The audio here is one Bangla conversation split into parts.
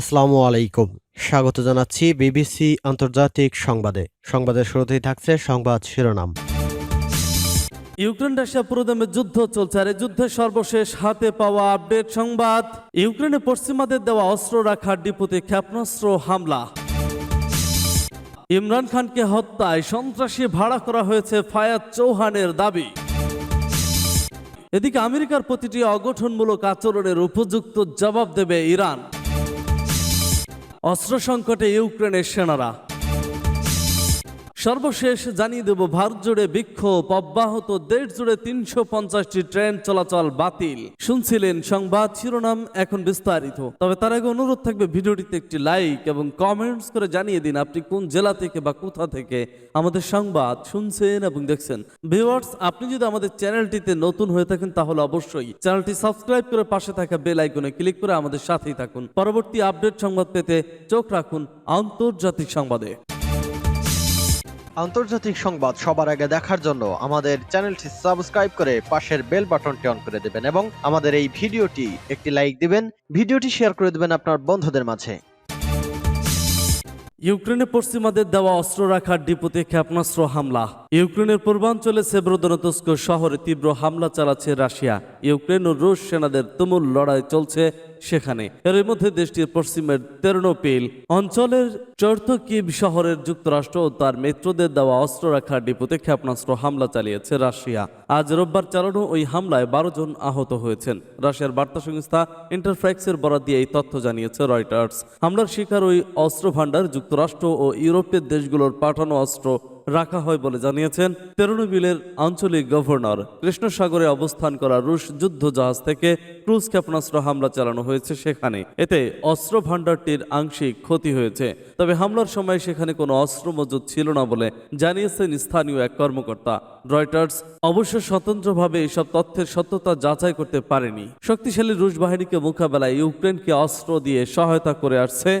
আসসালামু আলাইকুম। স্বাগত জানাচ্ছি বিবিসি আন্তর্জাতিক সংবাদে। সংবাদের শুরুতেই থাকছে সংবাদ শিরোনাম। ইউক্রেন রাশিয়া পুরোদমে যুদ্ধ চলছে আর এই যুদ্ধের সর্বশেষ হাতে পাওয়া আপডেট সংবাদ, ইউক্রেনে পশ্চিমাদের দেওয়া অস্ত্র রাখার ডিপোতে ক্ষেপণাস্ত্র হামলা। ইমরান খানকে হত্যায় সন্ত্রাসী ভাড়া করা হয়েছে ফায়াদ চৌহানের দাবি। এদিকে আমেরিকার প্রতিটি অগঠনমূলক আচরণের উপযুক্ত জবাব দেবে ইরান। অস্ত্র সংকটে ইউক্রেনের সেনারা সর্বশেষ জানিয়ে দেব, ভারত জুড়ে বিক্ষোভ অব্যাহত, দেশ জুড়ে তিনশো পঞ্চাশটি ট্রেন চলাচল বাতিল। শুনছিলেন সংবাদ শিরোনাম, এখন বিস্তারিত। তবে তার আগে অনুরোধ থাকবে, ভিডিওটিতে একটি লাইক এবং কমেন্টস করে জানিয়ে দিন আপনি কোন জেলা থেকে বা কোথা থেকে আমাদের সংবাদ শুনছেন এবং দেখছেন। ভিউয়ার্স, আপনি যদি আমাদের চ্যানেলটিতে নতুন হয়ে থাকেন, তাহলে অবশ্যই চ্যানেলটি সাবস্ক্রাইব করে পাশে থাকা বেল আইকনে ক্লিক করে আমাদের সাথেই থাকুন। পরবর্তী আপডেট সংবাদ পেতে চোখ রাখুন আন্তর্জাতিক সংবাদে। আন্তর্জাতিক সংবাদ সবার আগে দেখার জন্য আমাদের চ্যানেলটি সাবস্ক্রাইব করে পাশের বেল বাটনটি অন করে দেবেন এবং আমাদের এই ভিডিওটি একটি লাইক দিবেন, ভিডিওটি শেয়ার করে দেবেন আপনার বন্ধুদের মাঝে। ইউক্রেনে পশ্চিমাদের দেওয়া অস্ত্র রাখার ডিপোতে ক্ষেপণাস্ত্র হামলা। ইউক্রেনের পূর্বাঞ্চলে সেব্রোদনতস্ক শহরে তীব্র হামলা চালাচ্ছে রাশিয়া। ইউক্রেন ও রুশ সেনাদের তুমুল লড়াই চলছে সেখানে। এর মধ্যে দেশটির পশ্চিমের তেরনোপিল অঞ্চলের চর্থকিব শহরের যুক্তরাষ্ট্র ও তার মিত্রদের দেওয়া অস্ত্র রাখার ডিপোতে ক্ষেপণাস্ত্র হামলা চালিয়েছে রাশিয়া। আজ রোববার চালানো ওই হামলায় বারো জন আহত হয়েছেন। রাশিয়ার বার্তা সংস্থা ইন্টারফ্যাক্সের বরাদ দিয়ে এই তথ্য জানিয়েছে রয়টার্স। হামলার শিকার ওই অস্ত্র ভাণ্ডার যুক্তরাষ্ট্র ও ইউরোপের দেশগুলোর পাঠানো অস্ত্র রাখা হয় বলে জানিয়েছেন তেরোনবিলের আঞ্চলিক গভর্নর। কৃষ্ণ সাগরে অবস্থান করা রুশ যুদ্ধ জাহাজ থেকে ক্রুজ ক্ষেপণাস্ত্র হামলা চালানো হয়েছে সেখানে। এতে অস্ত্র ভাণ্ডারটির আংশিক ক্ষতি হয়েছে। তবে হামলার সময় সেখানে কোনো অস্ত্র মজুদ ছিল না বলে জানিয়েছেন স্থানীয় এক কর্মকর্তা। রয়টার্স অবশ্য স্বতন্ত্রভাবে এসব তথ্যের সত্যতা যাচাই করতে পারেনি। শক্তিশালী রুশ বাহিনীকে মোকাবেলায় ইউক্রেনকে অস্ত্র দিয়ে সহায়তা করে আসছে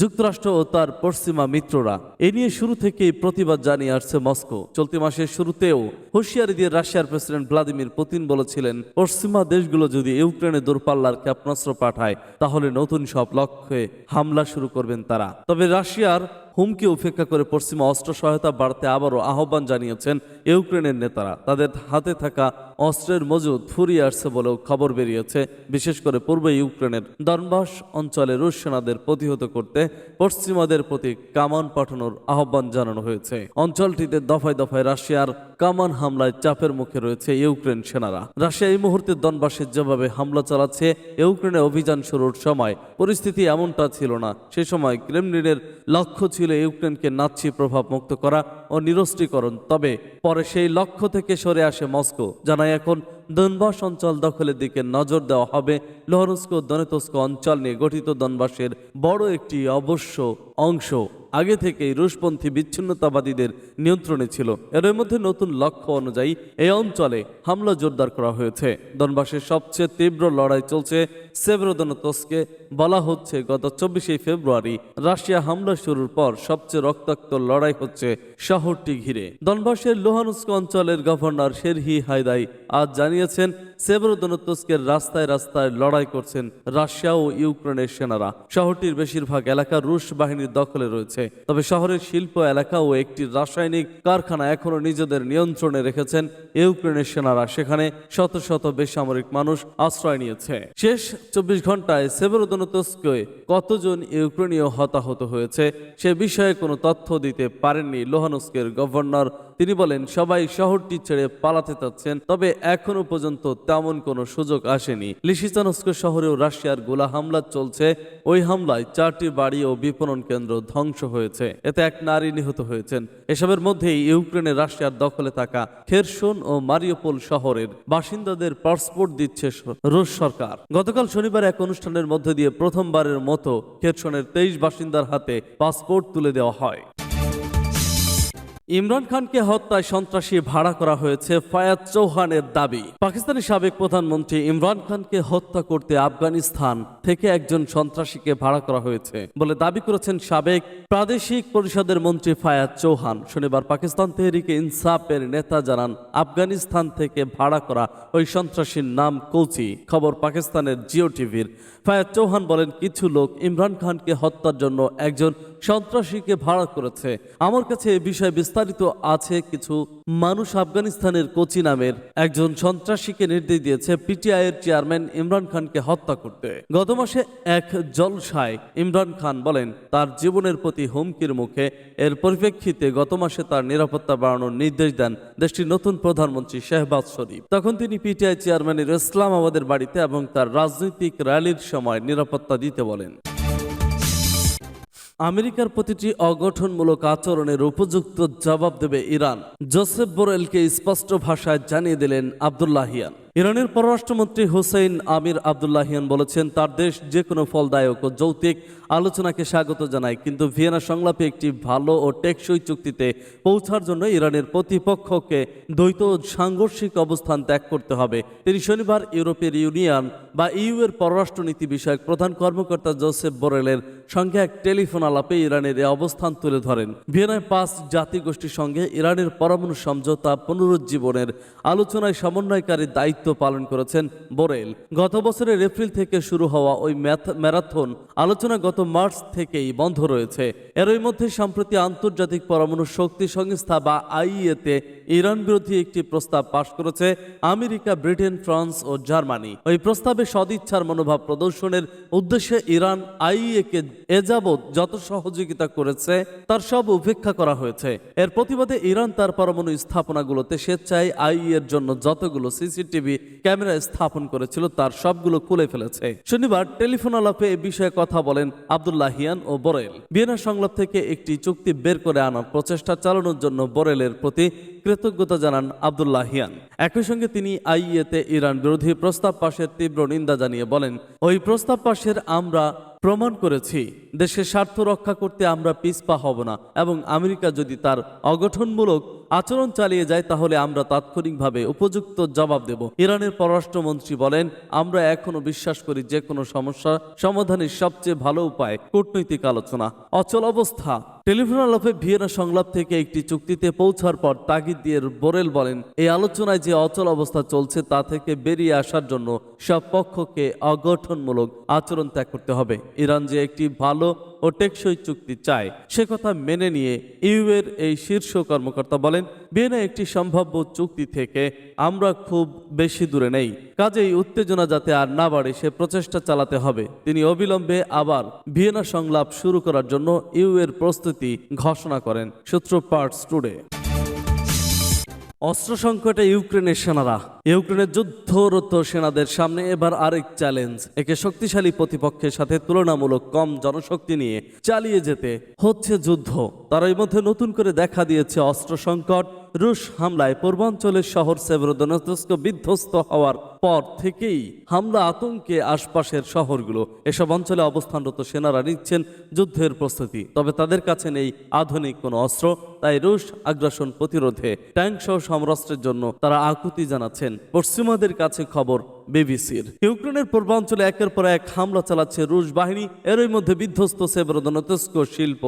যুক্তরাষ্ট্র ও তার পশ্চিমা মিত্ররা। এ নিয়ে শুরু থেকেই প্রতিবাদ জানিয়ে আসছে মস্কো। চলতি মাসের শুরুতেও হুঁশিয়ারি দিয়ে রাশিয়ার প্রেসিডেন্ট ভ্লাদিমির পুতিন বলেছিলেন, পশ্চিমা দেশগুলো যদি ইউক্রেনে দূরপাল্লার ক্ষেপণাস্ত্র পাঠায়, তাহলে নতুন সব লক্ষ্যে হামলা শুরু করবেন তারা। তবে রাশিয়ার হুমকি উপেক্ষা করে পশ্চিমা অস্ত্র সহায়তা বাড়তে আবারও আহ্বান জানিয়েছেন ইউক্রেনের নেতারা। তাদের হাতে থাকা অস্ত্রের মজুদ ফুরিয়ে আসছে বলেও খবর বেরিয়েছে। বিশেষ করে পূর্ব ইউক্রেনের দনবাস অঞ্চলে রুশ সেনাদের প্রতিহত করতে পশ্চিমাদের প্রতি কামান পাঠানোর আহ্বান জানানো হয়েছে। অঞ্চলটিতে দফায় দফায় রাশিয়ার কামান হামলায় চাপের মুখে রয়েছে ইউক্রেন সেনারা। রাশিয়া এই মুহূর্তে দনবাসের যেভাবে হামলা চালাচ্ছে ইউক্রেনে অভিযান শুরুর সময় পরিস্থিতি এমনটা ছিল না। সে সময় ক্রেমলিনের লক্ষ্য ছিল ইউক্রেনকে নাৎসি প্রভাব মুক্ত করা ও নিরস্ত্রীকরণ। তবে পরে সেই লক্ষ্য থেকে সরে আসে মস্কো, জানায় এখন দনবাস অঞ্চল দখলের দিকে নজর দেওয়া হবে। লহরস্ক দনেতস্ক অঞ্চল নিয়ে গঠিত দনবাসের বড় একটি অবশ্য অংশ আগে থেকেই রুশপন্থী বিচ্ছিন্নতাবাদীদের নিয়ন্ত্রণে ছিল। এর মধ্যে নতুন লক্ষ্য অনুযায়ী এই অঞ্চলে হামলা জোরদার করা হয়েছে। দনবাসের সবচেয়ে তীব্র লড়াই চলছে সেভরোদনতস্কে। বলা হচ্ছে, গত চব্বিশে ফেব্রুয়ারি রাশিয়া হামলা শুরুর পর সবচেয়ে রক্তাক্ত লড়াই হচ্ছে শহরটি ঘিরে। দনবাসের লোহানুস্ক অঞ্চলের গভর্নর শেরহি হায়দাই আজ জানিয়েছেন, সেভরোদনতস্কের রাস্তায় রাস্তায় লড়াই করছেন রাশিয়া ও ইউক্রেনের সেনারা। শহরটির বেশিরভাগ এলাকা রুশ বাহিনীর দখলে রয়েছে। তবে শহরের শিল্প এলাকা ও একটি রাসায়নিক কারখানা এখনও নিজেদের নিয়ন্ত্রণে রেখেছেন ইউক্রেনের সেনারা। সেখানে শত শত বেসামরিক মানুষ আশ্রয় নিয়েছে। শেষ চব্বিশ ঘন্টায় সেভরোদনতস্কে কতজন ইউক্রেনীয় হতাহত হয়েছে, সে বিষয়ে কোনো তথ্য দিতে পারেননি লোহানস্কের গভর্নর তিনি বলেন, সবাই শহরটি ছেড়ে পালাতে চাচ্ছেন, তবে এখনও পর্যন্ত তেমন কোনো সুযোগ আসেনি। লিসিচানস্ক শহরেও রাশিয়ার গোলা হামলা চলছে। ওই হামলায় চারটি বাড়ি ও বিপণন কেন্দ্র ধ্বংস হয়েছে। এতে এক নারী নিহত হয়েছেন। এসবের মধ্যেই ইউক্রেনে রাশিয়ার দখলে থাকা খেরসন ও মারিওপোল শহরের বাসিন্দাদের পাসপোর্ট দিচ্ছে রুশ সরকার। গতকাল শনিবার এক অনুষ্ঠানের মধ্যে দিয়ে প্রথমবারের মতো খেরসনের তেইশ বাসিন্দার হাতে পাসপোর্ট তুলে দেওয়া হয়। ইমরান খানকে হত্যায় সন্ত্রাসী ভাড়া করা হয়েছে ফায়াজ চৌহানের দাবি। পাকিস্তানি সাবেক প্রধানমন্ত্রী ইমরান খানকে হত্যা করতে আফগানিস্তান থেকে একজন সন্ত্রাসীকে ভাড়া করা হয়েছে বলে দাবি করেছেন সাবেক প্রাদেশিক পরিষদের মন্ত্রী ফায়াজ চৌহান। শনিবার পাকিস্তান তেহরিকে ইনসাফের নেতা জানান, আফগানিস্তান থেকে ভাড়া করা ওই সন্ত্রাসীর নাম কৌচি। খবর পাকিস্তানের জিও টিভির। ফায়াজ চৌহান বলেন, কিছু লোক ইমরান খানকে হত্যার জন্য একজন সন্ত্রাসীকে ভাড়া করেছে। আমার কাছে এ বিষয়ে বিস্তারিত আছে কিছু মানুষ আফগানিস্তানের কোচি নামের একজন সন্ত্রাসীকে নির্দেশ দিয়েছে পিটিআই এর চেয়ারম্যান ইমরান খানকে হত্যা করতে। গত মাসে এক জলসায় ইমরান খান বলেন, তার জীবনের প্রতি হুমকির মুখে এর পরিপ্রেক্ষিতে গত মাসে তার নিরাপত্তা বাড়ানোর নির্দেশ দেন দেশটির নতুন প্রধানমন্ত্রী শেহবাজ শরীফ। তখন তিনি পিটিআই চেয়ারম্যানের ইসলামাবাদের বাড়িতে এবং তার রাজনৈতিক র্যালির সময় নিরাপত্তা দিতে বলেন। আমেরিকার প্রতিটি অগঠনমূলক আচরণের উপযুক্ত জবাব দেবে ইরান। জোসেফ বোরেলকে স্পষ্ট ভাষায় জানিয়ে দিলেন আবদুল্লাহিয়ান ইরানের পররাষ্ট্রমন্ত্রী হুসেইন আমির আবদুল্লাহিয়ান বলেছেন, তার দেশ যে কোনো ফলদায়ক ও যৌক্তিক আলোচনাকে স্বাগত জানায়, কিন্তু ভিয়েনা সংলাপে একটি ভালো ও টেকসই চুক্তিতে পৌঁছার জন্য ইরানের প্রতিপক্ষকে দ্বৈত সাংঘর্ষিক অবস্থান ত্যাগ করতে হবে। তিনি শনিবার ইউরোপের ইউনিয়ন বা ইউ এর পররাষ্ট্রনীতি বিষয়ক প্রধান কর্মকর্তা জোসেফ বোরেলের সঙ্গে এক টেলিফোন আলাপে ইরানের এই অবস্থান তুলে ধরেন। ভিয়েনায় পাঁচ জাতিগোষ্ঠীর সঙ্গে ইরানের পরমাণু সমঝোতা পুনরুজ্জীবনের আলোচনায় সমন্বয়কারী দায়িত্ব পালন করেছেন বোরেল। গত বছরের এপ্রিল থেকে শুরু হওয়া ওই ম্যারাথন আলোচনা গত মার্চ থেকেই বন্ধ রয়েছে। এরই মধ্যে সম্প্রতি আন্তর্জাতিক পরমাণু শক্তি সংস্থা বা আইইএতে ইরান বিরোধী একটি প্রস্তাব পাশ করেছে আমেরিকা, ব্রিটেন, ফ্রান্স ও জার্মানি। ওই প্রস্তাবে সদিচ্ছার মনোভাব প্রদর্শনের উদ্দেশ্যে ইরান আইইএকে এ যাবৎ যত সহযোগিতা করেছে তার সব উপেক্ষা করা হয়েছে। এর প্রতিবাদে ইরান তার পরমাণু স্থাপনাগুলোতে স্বেচ্ছায় আইইএর জন্য যতগুলো সিসিটিভি ক্যামেরা স্থাপন করেছিল, তার সবগুলো খুলে ফেলেছে। শনিবার টেলিফোন আলাপে এ বিষয়ে কথা বলেন আবদুল্লাহ হিয়ান ও বরেল। বিয়েনা সংলাপ থেকে একটি চুক্তি বের করে আনার প্রচেষ্টা চালানোর জন্য বরেলের প্রতি কৃতজ্ঞতা জানান আবদুল্লাহিয়ান একই সঙ্গে তিনি আইইএতে ইরান বিরোধী প্রস্তাব পাশের তীব্র নিন্দা জানিয়ে বলেন, ওই প্রস্তাব পাশের আমরা প্রমাণ করেছি। দেশের স্বার্থ রক্ষা করতে আমরা পিছপা হব না এবং আমেরিকা যদি তার অগঠনমূলক আচরণ চালিয়ে যায়, তাহলে আমরা তাৎক্ষণিকভাবে উপযুক্ত জবাব দেব। ইরানের পররাষ্ট্রমন্ত্রী বলেন, আমরা এখনও বিশ্বাস করি যে কোনো সমস্যা সমাধানের সবচেয়ে ভালো উপায় কূটনৈতিক আলোচনা। অচল অবস্থা টেলিফোন আলাপে ভিয়েনা সংলাপ থেকে একটি চুক্তিতে পৌঁছার পর তাগিদ দিয়ে বোরেল বলেন এই আলোচনায় যে অচল অবস্থা চলছে তা থেকে বেরিয়ে আসার জন্য সব পক্ষকে অগঠনমূলক আচরণ ত্যাগ করতে হবে। ইরান যে একটি ভালো ও টেকসই চুক্তি চায়। সে কথা মেনে নিয়ে ইউএর এই শীর্ষ কর্মকর্তা বলেন ভিয়েনা একটি সম্ভাব্য চুক্তি থেকে আমরা খুব বেশি দূরে নেই। কাজেই উত্তেজনা যাতে আর না বাড়ে, সে প্রচেষ্টা চালাতে হবে। তিনি অবিলম্বে আবার ভিয়েনা সংলাপ শুরু করার জন্য ইউ এর প্রস্তুতি ঘোষণা করেন, সূত্র পার্টস টুডে। অস্ত্র সংকটে ইউক্রেনের সেনারা। ইউক্রেনের যুদ্ধরত সেনাদের সামনে এবার আরেক চ্যালেঞ্জ। একে শক্তিশালী প্রতিপক্ষের সাথে তুলনামূলক কম জনশক্তি নিয়ে চালিয়ে যেতে হচ্ছে যুদ্ধ। তার মধ্যে নতুন করে দেখা দিয়েছে অস্ত্র সংকট রুশ হামলায় পূর্বাঞ্চলের শহর সেভরোদনস্ক বিধ্বস্ত হওয়ার পর থেকেই হামলা আতঙ্কে আশপাশের শহরগুলো। এসব অঞ্চলে অবস্থানরত সেনারা নিচ্ছেন যুদ্ধের প্রস্তুতি। তবে তাদের কাছে নেই আধুনিক কোনো অস্ত্র, তাই রুশ আগ্রাসন প্রতিরোধে ট্যাঙ্ক সহ সমরাস্ত্রের জন্য তারা আকুতি জানাচ্ছেন। পশ্চিমাদের কাছে খবর বিবিসির। ইউক্রেনের পূর্বাঞ্চলে একের পর এক হামলা চালাচ্ছে রুশ বাহিনী। এরই মধ্যে বিধ্বস্ত সেবরদনতস্ক শিল্প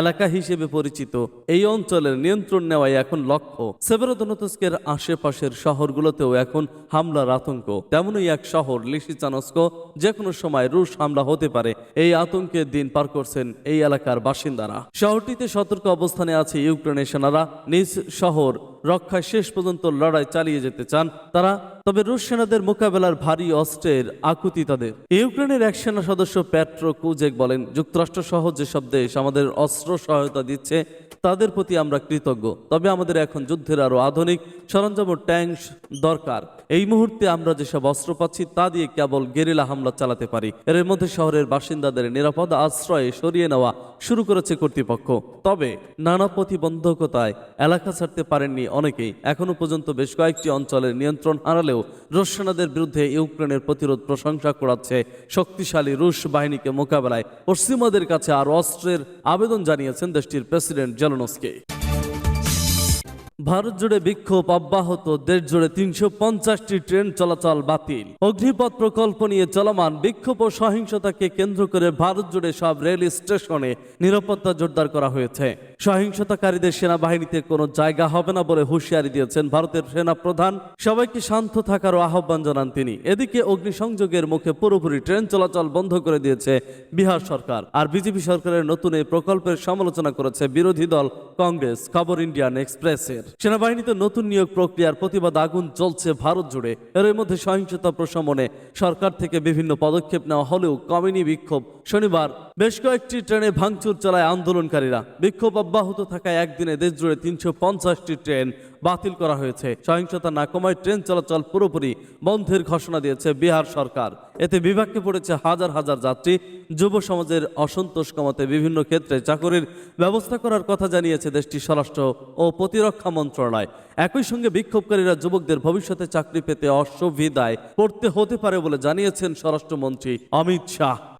এলাকা হিসেবে পরিচিত। এই অঞ্চলের নিয়ন্ত্রণ নেওয়াই এখন লক্ষ্য। সেবরদনতস্কের আশেপাশের শহরগুলোতেও এখন হামলার আতঙ্ক। তেমনই এক শহর, লিসিচানস্ক যে কোনো সময় রুশ হামলা হতে পারে। এই আতঙ্কের দিন পার করছেন এই এলাকার বাসিন্দারা। শহরটিতে সতর্ক অবস্থানে আছে ইউক্রেনের সেনারা। নিজ শহর রক্ষায় শেষ পর্যন্ত লড়াই চালিয়ে যেতে চান তারা। তবে রুশ সেনাদের মোকাবেলার ভারী অস্ত্রের আকুতি তাদের। ইউক্রেনের এক সেনা সদস্য প্যাট্রো কুজেক বলেন, যুক্তরাষ্ট্র সহ যেসব দেশ আমাদের অস্ত্র সহায়তা দিচ্ছে তাদের প্রতি আমরা কৃতজ্ঞ। তবে আমাদের এখন যুদ্ধের আরও আধুনিক সরঞ্জাম ও ট্যাঙ্ক দরকার। এই মুহূর্তে আমরা যেসব অস্ত্র পাচ্ছি তা দিয়ে কেবল গেরিলা হামলা চালাতে পারি। এর মধ্যে শহরের বাসিন্দাদের নিরাপদ আশ্রয়ে সরিয়ে নেওয়া শুরু করেছে কর্তৃপক্ষ। তবে নানা প্রতিবন্ধকতায় এলাকা ছাড়তে পারেননি অনেকেই। এখনও পর্যন্ত বেশ কয়েকটি অঞ্চলের নিয়ন্ত্রণ হারালেও রুশ সেনাদের বিরুদ্ধে ইউক্রেনের প্রতিরোধ প্রশংসা করাচ্ছে শক্তিশালী রুশ বাহিনীকে মোকাবেলায়। পশ্চিমাদের কাছে আর অস্ত্রের আবেদন জানিয়েছেন দেশটির প্রেসিডেন্ট জেলনস্কি। ভারত জুড়ে বিক্ষোভ অব্যাহত, দেশ জুড়ে তিনশো পঞ্চাশটি ট্রেন চলাচল বাতিল। অগ্নিপথ প্রকল্প নিয়ে চলমান বিক্ষোভ ও সহিংসতাকে কেন্দ্র করে ভারত জুড়ে সব রেল স্টেশনে নিরাপত্তা জোরদার করা হয়েছে। সহিংসতাকারীদের সেনাবাহিনীতে কোনো জায়গা হবে না বলে হুঁশিয়ারি দিয়েছেন ভারতের সেনা প্রধান সবাইকে শান্ত থাকার আহ্বান জানান তিনি। এদিকে অগ্নিসংযোগের মুখে পুরোপুরি ট্রেন চলাচল বন্ধ করে দিয়েছে বিহার সরকার। আর বিজেপি সরকারের নতুন এই প্রকল্পের সমালোচনা করেছে বিরোধী দল কংগ্রেস, খবর ইন্ডিয়ান এক্সপ্রেসের। সেনাবাহিনীতে নতুন নিয়োগ প্রক্রিয়ার প্রতিবাদ আগুন চলছে ভারত জুড়ে। এর মধ্যে সহিংসতা প্রশমনে সরকার থেকে বিভিন্ন পদক্ষেপ নেওয়া হলেও কমেনি বিক্ষোভ। শনিবার বেশ কয়েকটি ট্রেনে ভাঙচুর চালায় আন্দোলনকারীরা। বিক্ষোভ অব্যাহত থাকায় একদিনে দেশ জুড়ে তিনশো পঞ্চাশটি ট্রেন বাতিল করা হয়েছে। সহিংসতা না কমায় ট্রেন চলাচল পুরোপুরি বন্ধের ঘোষণা দিয়েছে বিহার সরকার। এতে বিভাগকে পড়েছে হাজার হাজার যাত্রী। যুব সমাজের অসন্তোষ কমাতে বিভিন্ন ক্ষেত্রে চাকরির ব্যবস্থা করার কথা জানিয়েছে দেশটির স্বরাষ্ট্র ও প্রতিরক্ষা মন্ত্রণালয়। একই সঙ্গে বিক্ষোভকারীরা যুবকদের ভবিষ্যতে চাকরি পেতে অসুবিধায় পড়তে হতে পারে বলে জানিয়েছেন স্বরাষ্ট্রমন্ত্রী অমিত শাহ।